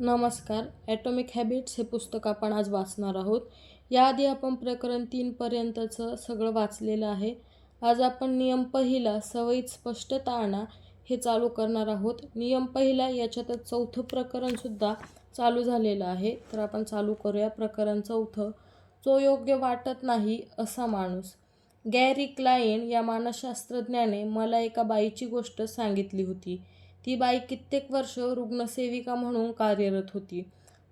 नमस्कार. Atomic habits हे पुस्तक आपण आज वाचणार आहोत. याआधी आपण प्रकरण तीनपर्यंतचं सगळं वाचलेलं आहे. आज आपण नियम पहिला सवयीत स्पष्टता आणा हे चालू करणार आहोत. नियम पहिला याच्यातच चौथं प्रकरणसुद्धा चालू झालेलं आहे. तर आपण चालू करूया प्रकरण चौथं. जो योग्य वाटत नाही असा माणूस. गॅरी क्लायन या मानसशास्त्रज्ञाने मला एका बाईची गोष्ट सांगितली होती. ती बाई कित्येक वर्ष रुग्णसेविका म्हणून कार्यरत होती.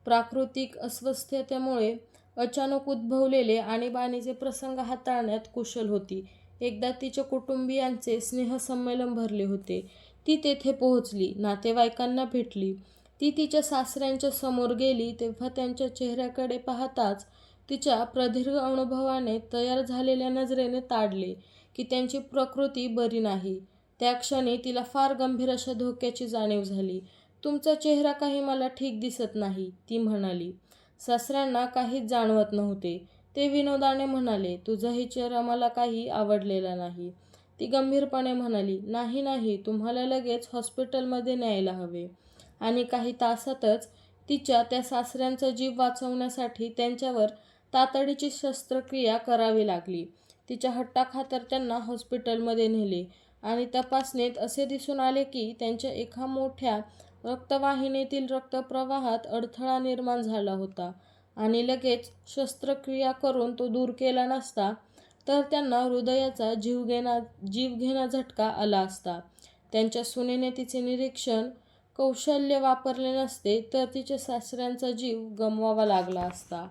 प्राकृतिक अस्वस्थतेमुळे अचानक उद्भवलेले आणीबाणीचे प्रसंग हाताळण्यात कुशल होती. एकदा तिच्या कुटुंबियांचे स्नेहसंमेलन भरले होते. ती तेथे पोहोचली नातेवाईकांना भेटली. ती तिच्या सासऱ्यांच्या समोर गेली तेव्हा त्यांच्या चेहऱ्याकडे पाहताच तिच्या प्रदीर्घ अनुभवाने तयार झालेल्या नजरेने ताडले की त्यांची प्रकृती बरी नाही. त्या क्षणी तिला फार गंभीर अशा धोक्याची जाणीव झाली. तुमचा चेहरा काही मला ठीक दिसत नाही ती म्हणाली. सासऱ्यांना काहीच जाणवत नव्हते. ते विनोदाने म्हणाले तुझाही चेहरा मला काही आवडलेला नाही. ती गंभीरपणे म्हणाली नाही नाही तुम्हाला लगेच हॉस्पिटलमध्ये न्यायला हवे. आणि काही तासातच तिच्या त्या सासऱ्यांचा जीव वाचवण्यासाठी त्यांच्यावर तातडीची शस्त्रक्रिया करावी लागली. तिच्या हट्टाखातर त्यांना हॉस्पिटलमध्ये नेले. आणि तपासणीत असे दिसून आले की त्यांच्या एका मोठ्या रक्तवाहिनीतील रक्तप्रवाहात अडथळा निर्माण झाला होता आणि लगेच शस्त्रक्रिया करून तो दूर केला नसता तर त्यांना हृदयाचा जीवघेणा जीवघेणा झटका आला असता. त्यांच्या सुनेने तिचे निरीक्षण कौशल्य वापरले नसते तर तिच्या सासऱ्यांचा जीव गमवावा लागला असता.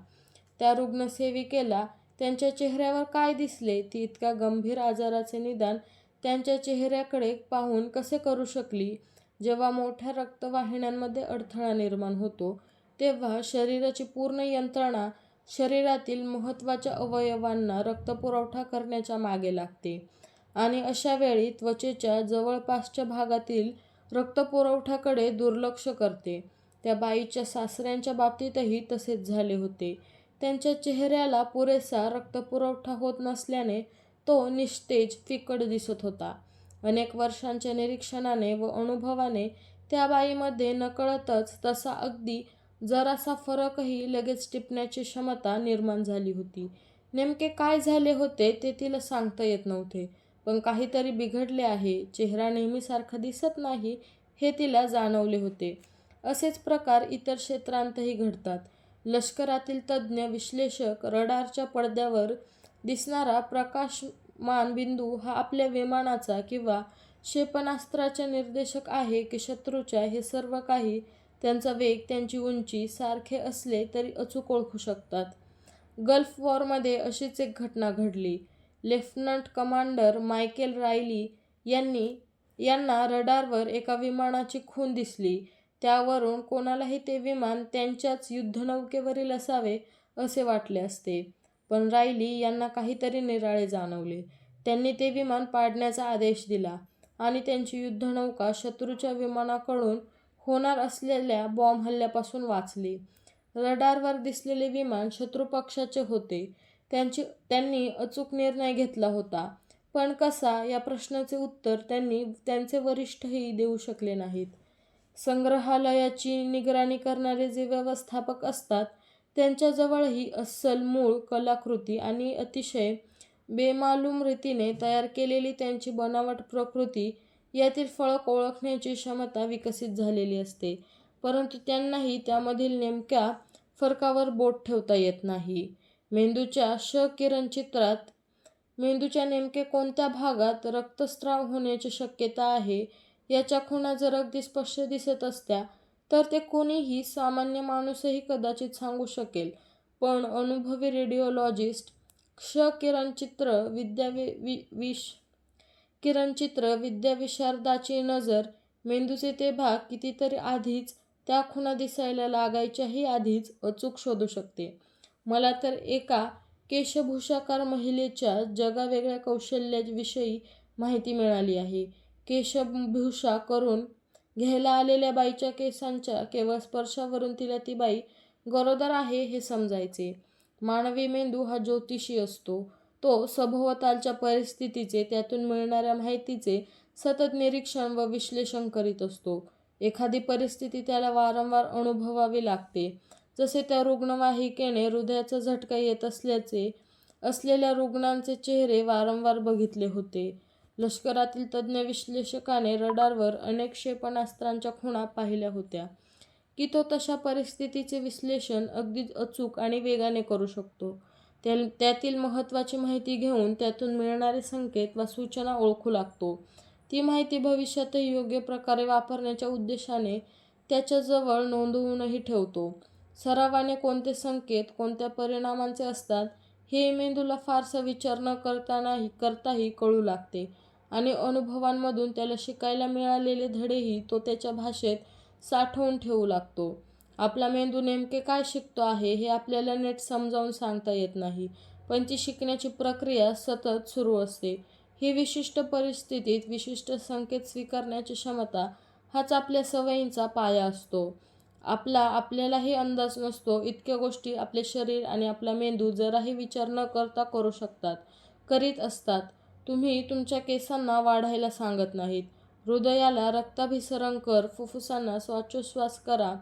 त्या रुग्णसेविकेला त्यांच्या चेहऱ्यावर काय दिसले ती इतक्या गंभीर आजाराचे निदान त्यांच्या चेहऱ्याकडे पाहून कसे करू शकली? जेव्हा मोठ्या रक्तवाहिन्यांमध्ये अडथळा निर्माण होतो तेव्हा शरीराची पूर्ण यंत्रणा शरीरातील महत्त्वाच्या अवयवांना रक्तपुरवठा करण्याच्या मागे लागते. आणि अशा वेळी त्वचेच्या जवळपासच्या भागातील रक्तपुरवठ्याकडे दुर्लक्ष करते. त्या बाईच्या सासऱ्यांच्या बाबतीतही तसेच झाले होते. त्यांच्या चेहऱ्याला पुरेसा रक्तपुरवठा होत नसल्याने तो निस्तेज फिकट दिसत होता. अनेक वर्षांच्या निरीक्षणाने व अनुभवाने त्या बाईमध्ये नकळतच तसा अगदी जरासा फरकही लगेच टिपण्याची क्षमता निर्माण झाली होती. नेमके काय झाले होते ते तिला सांगता येत नव्हते. पण काहीतरी बिघडले आहे चेहरा नेहमीसारखा दिसत नाही हे तिला जाणवले होते. असेच प्रकार इतर क्षेत्रांतही घडतात. लष्करातील तज्ज्ञ विश्लेषक रडारच्या पडद्यावर दिसणारा प्रकाश मानबिंदू हा आपल्या विमानाचा किंवा क्षेपणास्त्राचा निर्देशक आहे की शत्रूच्या हे सर्व काही त्यांचा वेग त्यांची उंची सारखे असले तरी अचूक ओळखू शकतात. गल्फ वॉरमध्ये अशीच एक घटना घडली. लेफ्टनंट कमांडर मायकेल रायली यांनी यांना रडारवर एका विमानाची खून दिसली. त्यावरून कोणालाही ते विमान त्यांच्याच युद्धनौकेवरील असावे असे वाटले असते. पण रायली यांना काहीतरी निराळे जाणवले. त्यांनी ते विमान पाडण्याचा आदेश दिला आणि त्यांची युद्धनौका शत्रूच्या विमानाकडून होणार असलेल्या बॉम्ब हल्ल्यापासून वाचली. रडारवर दिसलेले विमान शत्रुपक्षाचे होते. त्यांची त्यांनी अचूक निर्णय घेतला होता. पण कसा? या प्रश्नाचे उत्तर त्यांनी त्यांचे वरिष्ठही देऊ शकले नाहीत. संग्रहालयाची निगराणी करणारे जे व्यवस्थापक असतात त्यांच्याजवळही अस्सल मूळ कलाकृती आणि अतिशय बेमालूम रीतीने तयार केलेली त्यांची बनावट प्रकृती यातील फळक ओळखण्याची क्षमता विकसित झालेली असते. परंतु त्यांनाही त्यामधील नेमक्या फरकावर बोट ठेवता येत नाही. मेंदूच्या श किरणचित्रात मेंदूच्या नेमके कोणत्या भागात रक्तस्राव होण्याची शक्यता आहे याच्या खुणा जर अगदी स्पष्ट दिसत असत्या तर ते कोणीही सामान्य माणूसही कदाचित सांगू शकेल. पण अनुभवी रेडिओलॉजिस्ट क्ष किरणचित्र विद्या वि विश किरणचित्र विद्याविशारदाची नजर मेंदूचे ते भाग कितीतरी आधीच त्या खुणा दिसायला लागायच्याही आधीच अचूक शोधू शकते. मला तर एका केशभूषाकार महिलेच्या जगावेगळ्या कौशल्याविषयी माहिती मिळाली आहे. केशभूषा करून घ्यायला आलेल्या बाईच्या केसांच्या केवळ स्पर्शावरून तिला ती बाई गरोदर आहे हे समजायचे. मानवी मेंदू हा ज्योतिषी असतो. तो सभोवतालच्या परिस्थितीचे त्यातून मिळणाऱ्या माहितीचे सतत निरीक्षण व विश्लेषण करीत असतो. एखादी परिस्थिती त्याला वारंवार अनुभवावी लागते. जसे त्या रुग्णवाहिकेने हृदयाचा झटका येत असल्याचे असलेल्या रुग्णांचे चेहरे वारंवार बघितले होते. लष्करातील तज्ज्ञ विश्लेषकाने रडारवर अनेक क्षेपणास्त्रांच्या खुणा पाहिल्या होत्या. की तो तशा परिस्थितीचे विश्लेषण अगदी अचूक आणि वेगाने करू शकतो. त्यातील महत्त्वाची माहिती घेऊन त्यातून मिळणारे संकेत वा सूचना ओळखू लागतो. ती माहिती भविष्यातही योग्य प्रकारे वापरण्याच्या उद्देशाने त्याच्याजवळ नोंदवूनही ठेवतो. सरावाने कोणते संकेत कोणत्या परिणामांचे असतात हे मेंदूला फारसा विचार न करतानाही करताही कळू लागते. आणि अनुभवांमधून त्याला शिकायला मिळालेले धडेही तो त्याच्या भाषेत साठवून ठेवू लागतो. आपला मेंदू नेमके काय शिकतो आहे हे आपल्याला नीट समजावून सांगता येत नाही. पण ती शिकण्याची प्रक्रिया सतत सुरू असते. ही विशिष्ट परिस्थितीत विशिष्ट संकेत स्वीकारण्याची क्षमता हाच आपल्या सवयींचा पाया असतो. आपला आपल्यालाही अंदाज नसतो. इतक्या गोष्टी आपले शरीर आणि आपला मेंदू जराही विचार न करता करू शकतात करीत असतात. तुम्ही तुमच्या केसांना वाढायला सांगत नाहीत. हृदयाला रक्ताभिसरण कर फुफ्फुसांना श्वासोच्छ्वास करा.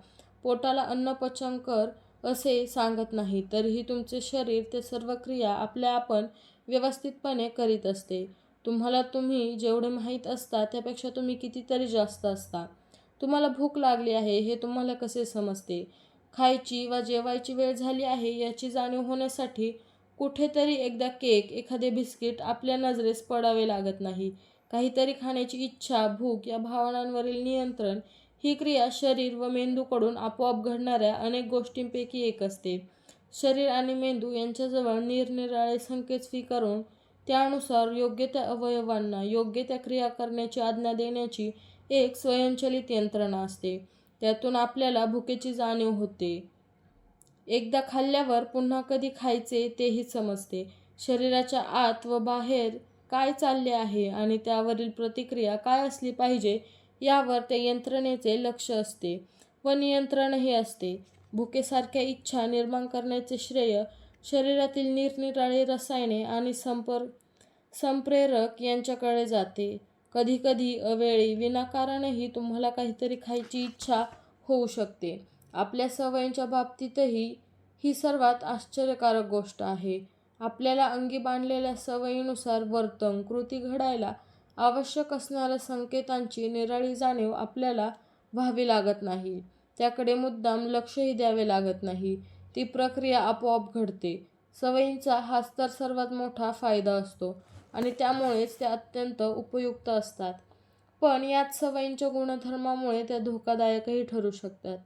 पोटाला अन्नपचन कर असे सांगत नाही. तरीही तुमचे शरीर ते सर्व क्रिया आपल्या आपण व्यवस्थितपणे करीत असते. तुम्हाला तुम्ही जेवढे माहीत असता त्यापेक्षा तुम्ही कितीतरी जास्त असता. तुम्हाला भूक लागली आहे हे तुम्हाला कसे समजते? खायची वा जेवायची वेळ झाली आहे याची जाणीव होण्यासाठी कुठेतरी एकदा केक एखादे बिस्किट आपल्या नजरेस पडावे लागत नाही. काहीतरी खाण्याची इच्छा भूक या भावनांवरील नियंत्रण ही क्रिया शरीर व मेंदूकडून आपोआप घडणाऱ्या अनेक गोष्टींपैकी एक असते. शरीर आणि मेंदू यांच्याजवळ निरनिराळे संकेत स्वीकारून त्यानुसार योग्य त्या अवयवांना योग्य त्या क्रिया करण्याची आज्ञा देण्याची एक स्वयंचलित यंत्रणा असते. त्यातून आपल्याला भुकेची जाणीव होते. एकदा खाल्ल्यावर पुन्हा कधी खायचे तेही समजते. शरीराच्या आत व बाहेर काय चालले आहे आणि त्यावरील प्रतिक्रिया काय असली पाहिजे यावर त्या यंत्रणेचे लक्ष असते व नियंत्रणही असते. भुकेसारख्या इच्छा निर्माण करण्याचे श्रेय शरीरातील निरनिराळी रसायने आणि संपर्क संप्रेरक यांच्याकडे जाते. कधीकधी अवेळी विनाकारणही तुम्हाला काहीतरी खायची इच्छा होऊ शकते. आपल्या सवयींच्या बाबतीतही ही सर्वात आश्चर्यकारक गोष्ट आहे. आपल्याला अंगी बांधलेल्या सवयीनुसार वर्तन कृती घडायला आवश्यक असणाऱ्या संकेतांची निराळी जाणीव आपल्याला व्हावी लागत नाही. त्याकडे मुद्दाम लक्षही द्यावे लागत नाही. ती प्रक्रिया आपोआप घडते. सवयींचा हाच तर सर्वात मोठा फायदा असतो. आणि त्यामुळेच त्या अत्यंत उपयुक्त असतात. पण याच सवयींच्या गुणधर्मामुळे त्या धोकादायकही ठरू शकतात.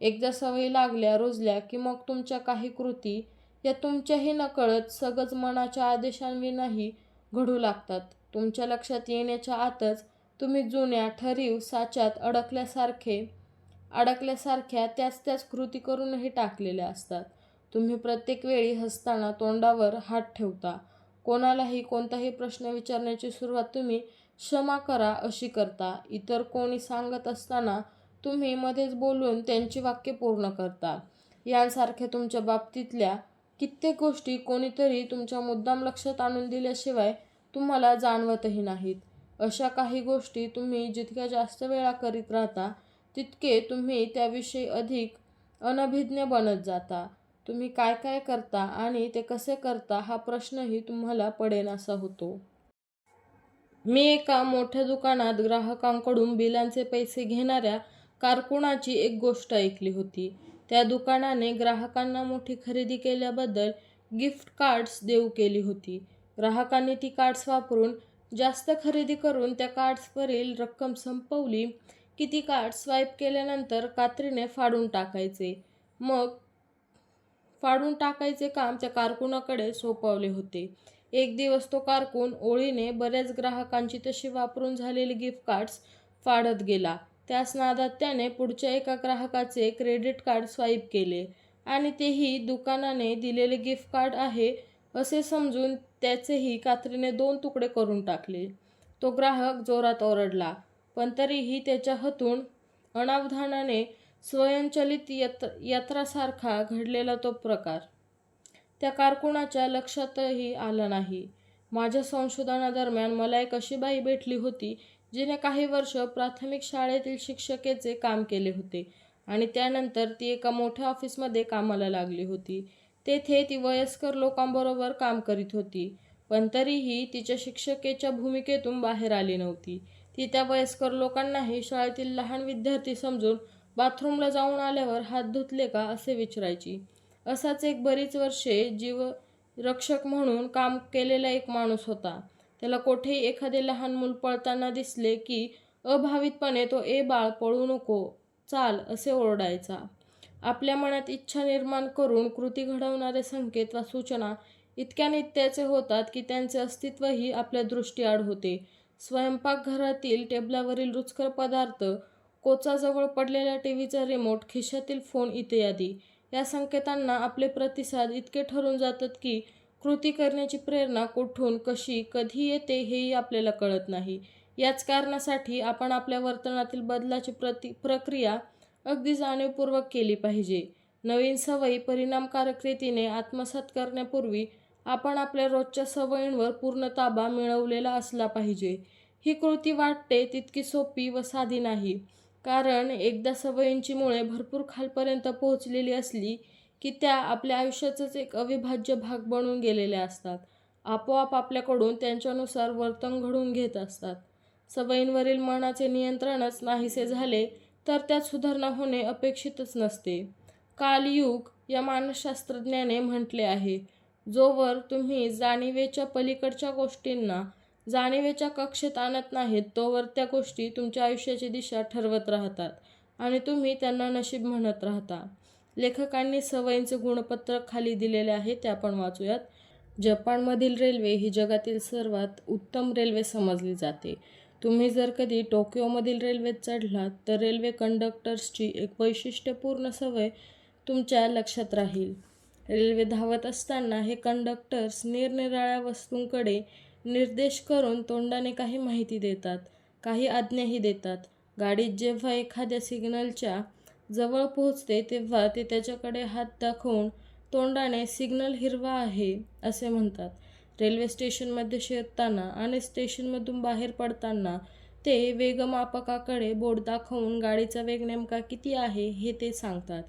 एकदा सवयी लागल्या रुजल्या की मग तुमच्या काही कृती या तुमच्याही नकळत सगज मनाच्या आदेशांविनाही घडू लागतात. तुमच्या लक्षात येण्याच्या आतच तुम्ही जुन्या ठरीव साच्यात अडकल्यासारखे अडकल्यासारख्या त्याच त्याच कृती करूनही टाकलेल्या असतात. तुम्ही प्रत्येक वेळी हसताना तोंडावर हात ठेवता. कोणालाही कोणताही प्रश्न विचारण्याची सुरुवात तुम्ही क्षमा करा अशी करता. इतर कोणी सांगत असताना तुम्ही मध्येच बोलून त्यांची वाक्य पूर्ण करता. यांसारख्या तुमच्या बाबतीतल्या कित्येक गोष्टी कोणीतरी तुमच्या मुद्दाम लक्षात आणून दिल्याशिवाय तुम्हाला जाणवतही नाहीत. अशा काही गोष्टी तुम्ही जितक्या जास्त वेळा करीत राहता तितके तुम्ही त्याविषयी अधिक अनभिज्ञ बनत जाता. तुम्ही काय काय करता आणि ते कसे करता हा प्रश्नही तुम्हाला पडेनासा होतो. मी एका मोठ्या दुकानात ग्राहकांकडून बिलांचे पैसे घेणाऱ्या कारकुणाची एक गोष्ट ऐकली होती. त्या दुकानाने ग्राहकांना मोठी खरेदी केल्याबद्दल गिफ्ट कार्ड्स देऊ केली होती. ग्राहकांनी ती कार्ड्स वापरून जास्त खरेदी करून त्या कार्ड्सवरील रक्कम संपवली की ती कार्ड्स स्वाईप केल्यानंतर कात्रीने फाडून टाकायचे. मग काढून टाकायचे काम त्या कारकुनाकडे सोपवले होते. एक दिवस तो कारकून ओळीने बऱ्याच ग्राहकांची तशी वापरून झालेली गिफ्ट कार्ड्स फाडत गेला. त्याच नादात त्याने पुढच्या एका ग्राहकाचे क्रेडिट कार्ड स्वाईप केले. आणि तेही दुकानाने दिलेले गिफ्ट कार्ड आहे असे समजून त्याचेही कात्रीने दोन तुकडे करून टाकले. तो ग्राहक जोरात ओरडला पण तरीही त्याच्या हातून अनावधानाने स्वयंचलित यत्र यंत्रासारखा घडलेला तो प्रकार. त्या कारकुणाच्या लक्षातही आला नाही. माझ्या संशोधनादरम्यान मला एक अशी बाई भेटली होती जिने काही वर्ष प्राथमिक शाळेतील शिक्षकेचे काम केले होते आणि त्यानंतर ती एका मोठ्या ऑफिसमध्ये कामाला लागली होती. तेथे ती वयस्कर लोकांबरोबर काम करीत होती पण तरीही तिच्या शिक्षकेच्या भूमिकेतून बाहेर आली नव्हती. ती त्या वयस्कर लोकांनाही शाळेतील लहान विद्यार्थी समजून बाथरूमला जाऊन आल्यावर हात धुतले का असे विचारायची. असाच एक बरीच वर्षे जीव रक्षक म्हणून काम केलेला एक माणूस होता. त्याला कोठेही एखादे लहान मूल पळताना दिसले की अभावितपणे तो ए बाळ पळू नको चाल असे ओरडायचा. आपल्या मनात इच्छा निर्माण करून कृती घडवणारे संकेत वा सूचना इतक्या नित्याचे होतात की त्यांचे अस्तित्वही आपल्या दृष्टीआड होते. स्वयंपाकघरातील टेबलावरील रुचकर पदार्थ कोचाजवळ पडलेल्या टी व्हीचा रिमोट खिशातील फोन इत्यादी या संकेतांना आपले प्रतिसाद इतके ठरून जातात की कृती करण्याची प्रेरणा कुठून कशी कधी येते हेही आपल्याला कळत नाही. याच कारणासाठी आपण आपल्या वर्तनातील बदलाची प्रति प्रक्रिया अगदी जाणीवपूर्वक केली पाहिजे. नवीन सवयी परिणामकारक रीतीने आत्मसात करण्यापूर्वी आपण आपल्या रोजच्या सवयींवर पूर्ण ताबा मिळवलेला असला पाहिजे. ही कृती वाटते तितकी सोपी व साधी नाही. कारण एकदा सवयींची मुळे भरपूर खालपर्यंत पोहोचलेली असली की त्या आपल्या आयुष्याचाच एक अविभाज्य भाग बनून गेलेल्या असतात. आपोआप आपल्याकडून त्यांच्यानुसार वर्तन घडून घेत असतात. सवयींवरील मनाचे नियंत्रणच नाहीसे झाले तर त्यात सुधारणा होणे अपेक्षितच नसते. कालयुग या मानसशास्त्रज्ञाने म्हटले आहे जोवर तुम्ही जाणीवेच्या पलीकडच्या गोष्टींना जाणीवेच्या कक्षेत आणत नाहीत तोवर त्या गोष्टी तुमच्या आयुष्याची दिशा ठरवत राहतात आणि तुम्ही त्यांना नशीब म्हणत राहता. लेखकांनी सवयींचे गुणपत्रक खाली दिलेले आहे ते आपण वाचूयात. जपानमधील रेल्वे ही जगातील सर्वात उत्तम रेल्वे समजली जाते. तुम्ही जर कधी टोकियोमधील रेल्वेत चढलात तर रेल्वे कंडक्टर्सची एक वैशिष्ट्यपूर्ण सवय तुमच्या लक्षात राहील. रेल्वे धावत असताना हे कंडक्टर्स निरनिराळ्या वस्तूंकडे निर्देश करून तोंडाने काही माहिती देतात काही आज्ञाही देतात. गाडीत जेव्हा एखाद्या सिग्नलच्या जवळ पोहोचते तेव्हा ते त्याच्याकडे हात दाखवून तोंडाने सिग्नल हिरवा आहे असे म्हणतात. रेल्वे स्टेशनमध्ये शिरताना आणि स्टेशनमधून बाहेर पडताना ते वेगमापकाकडे बोट दाखवून गाडीचा वेग नेमका किती आहे हे ते सांगतात.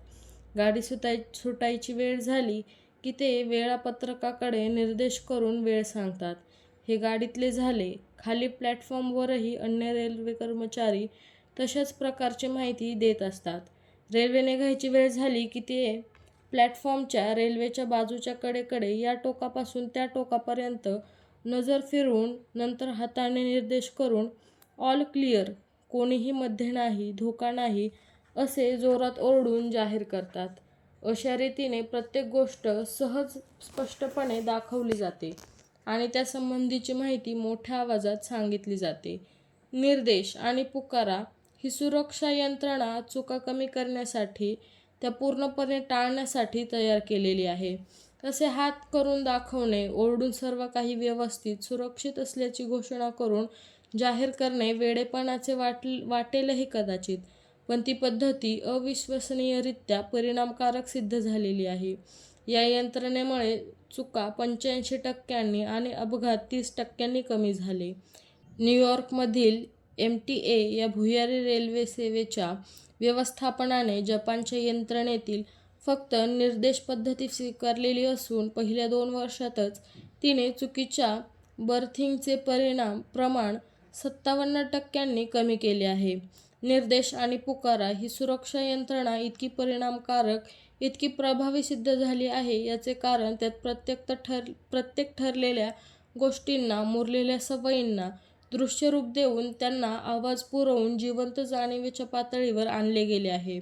गाडी सुटाय सुटायची वेळ झाली की ते वेळापत्रकाकडे निर्देश करून वेळ सांगतात. हे गाडीतले झाले. खाली प्लॅटफॉर्मवरही अन्य रेल्वे कर्मचारी तशाच प्रकारची माहिती देत असतात. रेल्वे निघायची वेळ झाली की ते प्लॅटफॉर्मच्या रेल्वेच्या बाजूच्या कडेकडे या टोकापासून त्या टोकापर्यंत नजर फिरवून नंतर हाताने निर्देश करून ऑल क्लिअर. कोणीही मध्ये नाही धोका नाही असे जोरात ओरडून जाहीर करतात. अशा रीतीने प्रत्येक गोष्ट सहज स्पष्टपणे दाखवली जाते. आणि त्यासंबंधीची माहिती मोठ्या आवाजात सांगितली जाते. निर्देश आणि पुकारा ही सुरक्षा यंत्रणा चुका कमी करण्यासाठी त्या पूर्णपणे टाळण्यासाठी तयार केलेली आहे. तसे हात करून दाखवणे ओरडून सर्व काही व्यवस्थित सुरक्षित असल्याची घोषणा करून जाहीर करणे वेडेपणाचे वाट वाटेलही कदाचित पण ती पद्धती अविश्वसनीयरित्या परिणामकारक सिद्ध झालेली आहे. या यंत्रणेमुळे चुका पंच्याऐंशी टक्क्यांनी आणि अपघात तीस टक्क्यांनी कमी झाले. न्यूयॉर्कमधील एम टी ए या भुयारी रेल्वे सेवेच्या व्यवस्थापनाने जपानच्या यंत्रणेतील फक्त निर्देश पद्धती स्वीकारलेली असून पहिल्या दोन वर्षातच तिने चुकीच्या बर्थिंगचे परिणाम प्रमाण सत्तावन्न टक्क्यांनी कमी केले आहे. निर्देश आणि पुकारा ही सुरक्षा यंत्रणा इतकी परिणामकारक इतकी प्रभावी सिद्ध झाली आहे याचे कारण त्यात प्रत्येक ठर प्रत्येक ठरलेल्या गोष्टींना मुरलेल्या सवयींना दृश्यरूप देऊन त्यांना आवाज पुरवून जिवंत जाणीवेच्या पातळीवर आणले गेले आहे.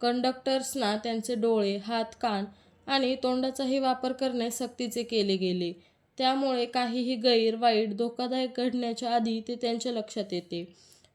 कंडक्टर्सना त्यांचे डोळे हात कान आणि तोंडाचाही वापर करणे सक्तीचे केले गेले. त्यामुळे काहीही गैर वाईट धोकादायक घडण्याच्या आधी ते त्यांच्या लक्षात येते.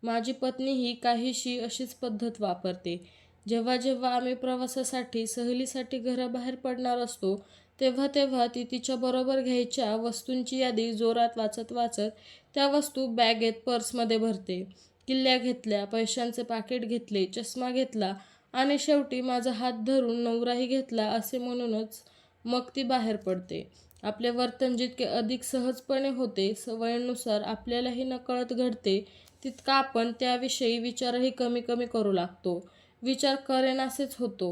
माझी पत्नी ही काहीशी अशीच पद्धत वापरते. जेव्हा जेव्हा आम्ही प्रवासासाठी सहलीसाठी घराबाहेर पडणार असतो तेव्हा तेव्हा ती तिच्याबरोबर घ्यायच्या वस्तूंची यादी जोरात वाचत वाचत त्या वस्तू बॅगेत पर्समध्ये भरते. किल्ल्या घेतल्या पैशांचे पाकिट घेतले चष्मा घेतला आणि शेवटी माझा हात धरून नवराही घेतला असे म्हणूनच मग ती बाहेर पडते. आपले वर्तन जितके अधिक सहजपणे होते सवयीनुसार आपल्यालाही नकळत घडते तितका आपण त्याविषयी विचारही कमी कमी करू लागतो. विचार करेनासेच होतो.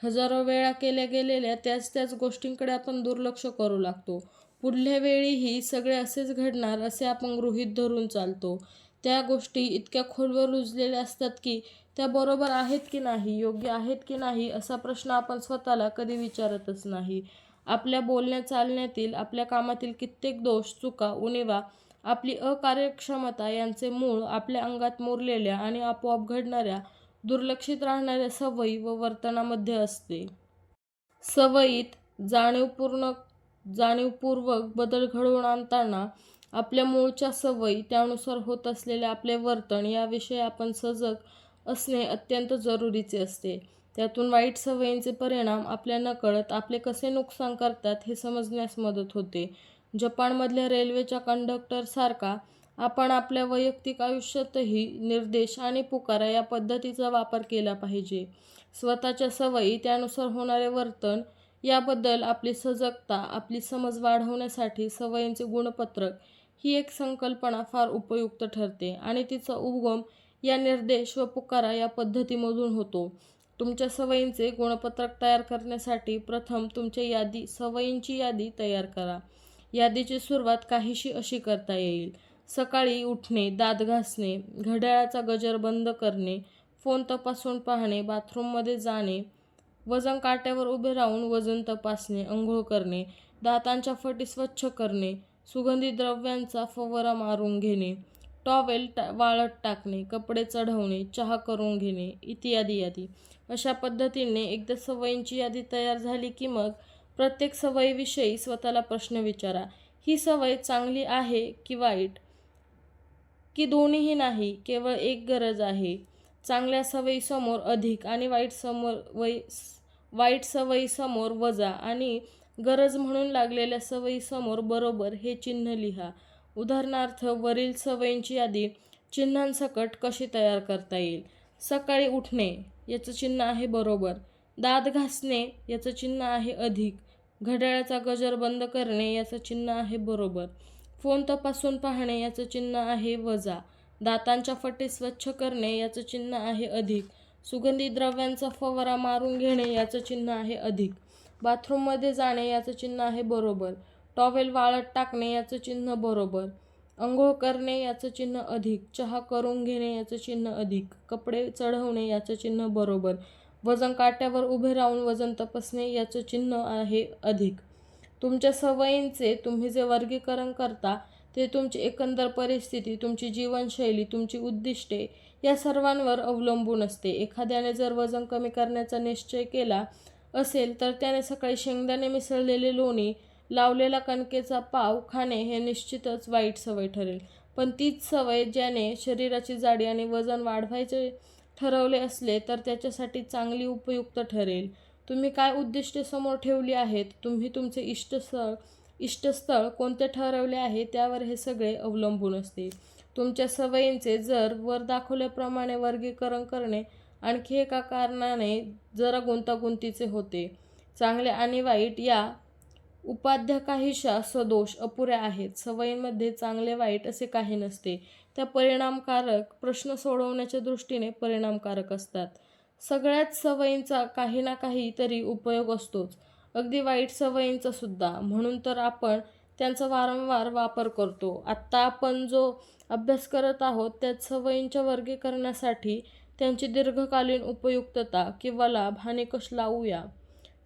हजारो वेळा केल्या गेलेल्या त्याच त्याच गोष्टींकडे आपण दुर्लक्ष करू लागतो. पुढल्या वेळीही सगळे असेच घडणार असे आपण गृहीत धरून चालतो. त्या गोष्टी इतक्या खोलवर रुजलेल्या असतात की त्या बरोबर आहेत की नाही योग्य आहेत की नाही असा प्रश्न आपण स्वतःला कधी विचारतच नाही. आपल्या बोलण्या चालण्यातील आपल्या कामातील कित्येक दोष चुका उणिवा आपली अकार्यक्षमता यांचे मूळ आपल्या अंगात मुरलेल्या आणि आपोआप घडणाऱ्या दुर्लक्षित राहणाऱ्या सवयी व वर्तनामध्ये असते. सवयीत जाणीवपूर्ण जाणीवपूर्वक बदल घडवून आणताना आपल्या मूळच्या सवयी त्यानुसार होत असलेले आपले वर्तन याविषयी आपण सजग असणे अत्यंत जरुरीचे असते. त्यातून वाईट सवयींचे परिणाम आपल्या नकळत आपले कसे नुकसान करतात हे समजण्यास मदत होते. जपानमधल्या रेल्वेच्या कंडक्टरसारखा आपण आपल्या वैयक्तिक आयुष्यातही निर्देश आणि पुकारा या पद्धतीचा वापर केला पाहिजे. स्वतःच्या सवयी त्यानुसार होणारे वर्तन याबद्दल आपली सजगता आपली समज वाढवण्यासाठी सवयींचे गुणपत्रक ही एक संकल्पना फार उपयुक्त ठरते आणि तिचा उगम या निर्देश व पुकारा या पद्धतीमधून होतो. तुमच्या सवयींचे गुणपत्रक तयार करण्यासाठी प्रथम तुमच्या यादी सवयींची यादी तयार करा. यादीची सुरुवात काहीशी अशी करता येईल. सकाळी उठणे दात घासणे घड्याळाचा गजर बंद करणे फोन तपासून पाहणे बाथरूममध्ये जाणे वजन काट्यावर उभे राहून वजन तपासणे अंघोळ करणे दातांच्या फटी स्वच्छ करणे सुगंधी द्रव्यांचा फवारा मारून घेणे टॉवेल टा वाळत टाकणे कपडे चढवणे चहा करून घेणे इत्यादी यादी. अशा पद्धतीने एकदा सवयींची यादी तयार झाली की मग प्रत्येक सवयीविषयी स्वतःला प्रश्न विचारा. ही सवय चांगली आहे की वाईट? की दोन्हीही नाही केवळ एक गरज आहे. चांगल्या सवयीसमोर अधिक आणि वाईट समोर वै वाईट सवयीसमोर वजा आणि गरज म्हणून लागलेल्या सवयीसमोर बरोबर हे चिन्ह लिहा. उदाहरणार्थ वरील सवयींची यादी चिन्हांसकट कशी तयार करता येईल? सकाळी उठणे याचं चिन्ह आहे बरोबर. दात घासणे याचं चिन्ह आहे अधिक. घड्याळाचा गजर बंद करणे याचं चिन्ह आहे बरोबर. फोन तपासून पाहणे याचं चिन्ह आहे वजा. दातांच्या फटे स्वच्छ करणे याचं चिन्ह आहे अधिक. सुगंधी द्रव्यांचा फवारा मारून घेणे याचं चिन्ह आहे अधिक. बाथरूममध्ये जाणे याचं चिन्ह आहे बरोबर. टॉवेल वाळत टाकणे याचं चिन्ह बरोबर. अंघोळ करणे याचं चिन्ह अधिक. चहा करून घेणे याचं चिन्ह अधिक. कपडे चढवणे याचं चिन्ह बरोबर. वजन काट्यावर उभे राहून वजन तपासणे याचं चिन्ह आहे अधिक. तुमच्या सवयींचे तुम्ही जे वर्गीकरण करता ते तुमची एकंदर परिस्थिती तुमची जीवनशैली तुमची उद्दिष्टे या सर्वांवर अवलंबून असते. एखाद्याने जर वजन कमी करण्याचा निश्चय केला असेल तर त्याने सकाळी शेंगदाणे मिसळलेले लोणी लावलेला कणकेचा पाव खाणे हे निश्चितच वाईट सवय ठरेल. पण तीच सवय ज्याने शरीराची जाडी आणि वजन वाढवायचे ठरवले असले तर त्याच्यासाठी चांगली उपयुक्त ठरेल. तुम्ही काय उद्दिष्टे समोर ठेवली आहेत? तुम्ही तुमचे इष्टस्थळ इष्टस्थळ कोणते ठरवले आहे त्यावर हे सगळे अवलंबून असते. तुमच्या सवयींचे जर वर दाखवल्याप्रमाणे वर्गीकरण करणे आणखी एका कारणाने जरा गुंतागुंतीचे होते. चांगले आणि वाईट या उपाध्या काहीशा सदोष अपुऱ्या आहेत. सवयींमध्ये चांगले वाईट असे काही नसते. त्या परिणामकारक प्रश्न सोडवण्याच्या दृष्टीने परिणामकारक असतात. सगळ्याच सवयींचा काही ना काही तरी उपयोग असतोच. अगदी वाईट सवयींचा सुद्धा. म्हणून तर आपण त्यांचा वारंवार वापर करतो. आत्ता आपण जो अभ्यास करत आहोत त्यात सवयींच्या वर्गीकरणासाठी त्यांची दीर्घकालीन उपयुक्तता किंवा लाभ हा निकष लावूया?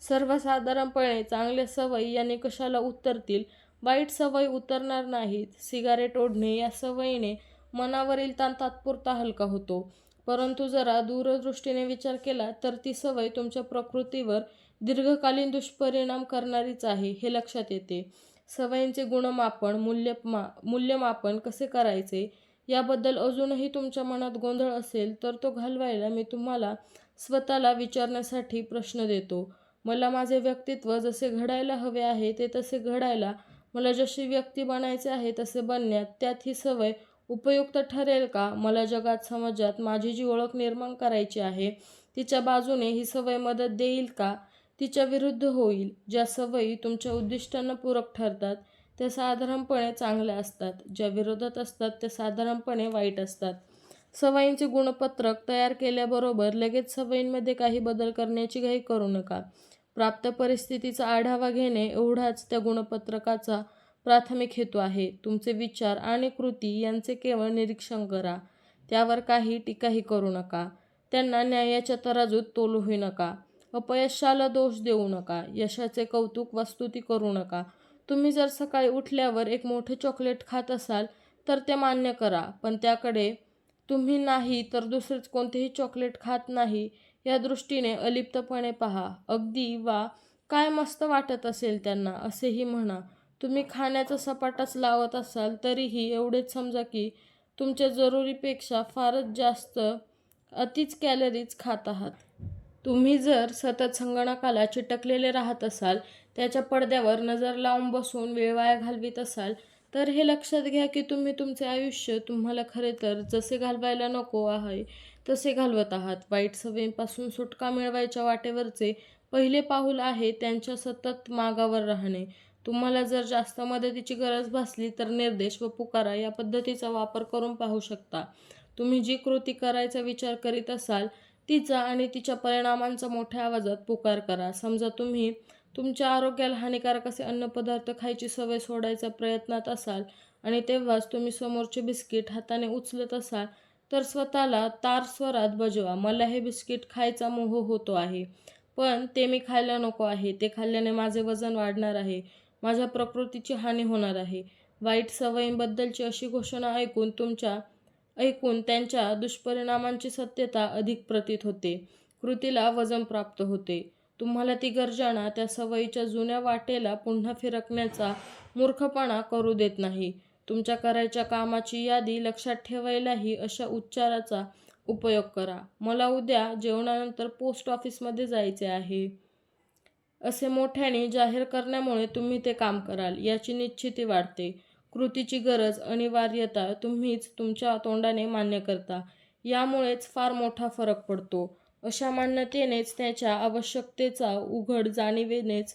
सर्वसाधारणपणे चांगल्या सवयी या निकषाला उतरतील? वाईट सवयी उतरणार नाहीत. सिगारेट ओढणे या सवयीने मनावरील ताण तात्पुरता हलका होतो. परंतु जरा दूरदृष्टीने विचार केला तर ती सवय तुमच्या प्रकृतीवर दीर्घकालीन दुष्परिणाम करणारीच आहे हे लक्षात येते. सवयींचे गुणमापन मूल्यमा मूल्यमापन कसे करायचे याबद्दल अजूनही तुमच्या मनात गोंधळ असेल तर तो घालवायला मी तुम्हाला स्वतःला विचारण्यासाठी प्रश्न देतो. मला माझे व्यक्तित्व जसे घडायला हवे आहे ते तसे घडायला मला जशी व्यक्ती बनायचे आहे तसे बनण्यात त्यात ही सवय उपयुक्त ठरेल का? मला जगात समाजात माझी जी ओळख निर्माण करायची आहे तिच्या बाजूने ही सवय मदत देईल का? तिच्या विरुद्ध होईल. ज्या सवयी तुमच्या उद्दिष्टांना पूरक ठरतात त्या साधारणपणे चांगल्या असतात. ज्या विरोधात असतात त्या साधारणपणे वाईट असतात. सवयींचे गुणपत्रक तयार केल्याबरोबर लगेच सवयींमध्ये काही बदल करण्याची घाई करू नका. प्राप्त परिस्थितीचा आढावा घेणे एवढाच त्या गुणपत्रकाचा प्राथमिक हेतू आहे. तुमचे विचार आणि कृती यांचे केवळ निरीक्षण करा. त्यावर काही टीकाही करू नका. त्यांना न्यायाच्या तराजूत तोलूही नका. अपयशाला दोष देऊ नका. यशाचे कौतुक वस्तुती करू नका. तुम्ही जर सकाळी उठल्यावर एक मोठे चॉकलेट खात असाल तर ते मान्य करा. पण त्याकडे तुम्ही नाही तर दुसरेच कोणतेही चॉकलेट खात नाही या दृष्टीने अलिप्तपणे पहा. अगदी वा काय मस्त वाटत असेल त्यांना असेही म्हणा. तुम्ही खाण्याचा सपाटाच लावत असाल तरीही एवढेच समजा की तुमच्या जरुरीपेक्षा फारच जास्त अतिच कॅलरीज खात आहात. तुम्ही जर सतत संगणकाला चिटकलेले राहत असाल त्याच्या पडद्यावर नजर लावून बसून वेळ वाया घालवित असाल तर हे लक्षात घ्या की तुम्ही तुमचे आयुष्य तुम्हाला खरे तर जसे घालवायला नको आहे तसे घालवत आहात. वाईट सवयींपासून सुटका मिळवायच्या वाटेवरचे पहिले पाऊल आहे त्यांच्या सतत मागावर राहणे. तुम्हाला जर जास्त मदतीची गरज भासली तर निर्देश व पुकारा या पद्धतीचा वापर करून पाहू शकता. तुम्ही जी कृती करायचा विचार करीत असाल तिचा आणि तिच्या परिणामांचा मोठ्या आवाजात पुकार करा. समजा तुम्ही तुमच्या आरोग्याला हानिकारक असे अन्नपदार्थ खायची सवय सोडायचा प्रयत्नात असाल आणि तेव्हाच तुम्ही समोरचे बिस्किट हाताने उचलत असाल तर स्वतःला तार स्वरात बजवा. मला हे बिस्किट खायचा मोह होतो आहे पण ते मी खायला नको आहे. ते खाल्ल्याने माझे वजन वाढणार आहे. माझ्या प्रकृतीची हानी होणार आहे. वाईट सवयींबद्दलची अशी घोषणा ऐकून तुमच्या ऐकून त्यांच्या दुष्परिणामांची सत्यता अधिक प्रतीत होते. कृतीला वजन प्राप्त होते. तुम्हाला ती गरजाना त्या सवयीच्या जुन्या वाटेला पुन्हा फिरकण्याचा मूर्खपणा करू देत नाही. तुमच्या करायच्या कामाची यादी लक्षात ठेवायलाही अशा उच्चाराचा उपयोग करा. मला उद्या जेवणानंतर पोस्ट ऑफिसमध्ये जायचे आहे. असे मोठ्याने जाहीर करण्यामुळे तुम्ही ते काम कराल याची निश्चिती वाढते. कृतीची गरज अनिवार्यता तुम्हीच तुमच्या तोंडाने मान्य करता. यामुळेच फार मोठा फरक पडतो. अशा मान्यतेनेच त्याच्या आवश्यकतेचा उघड जाणीवेनेच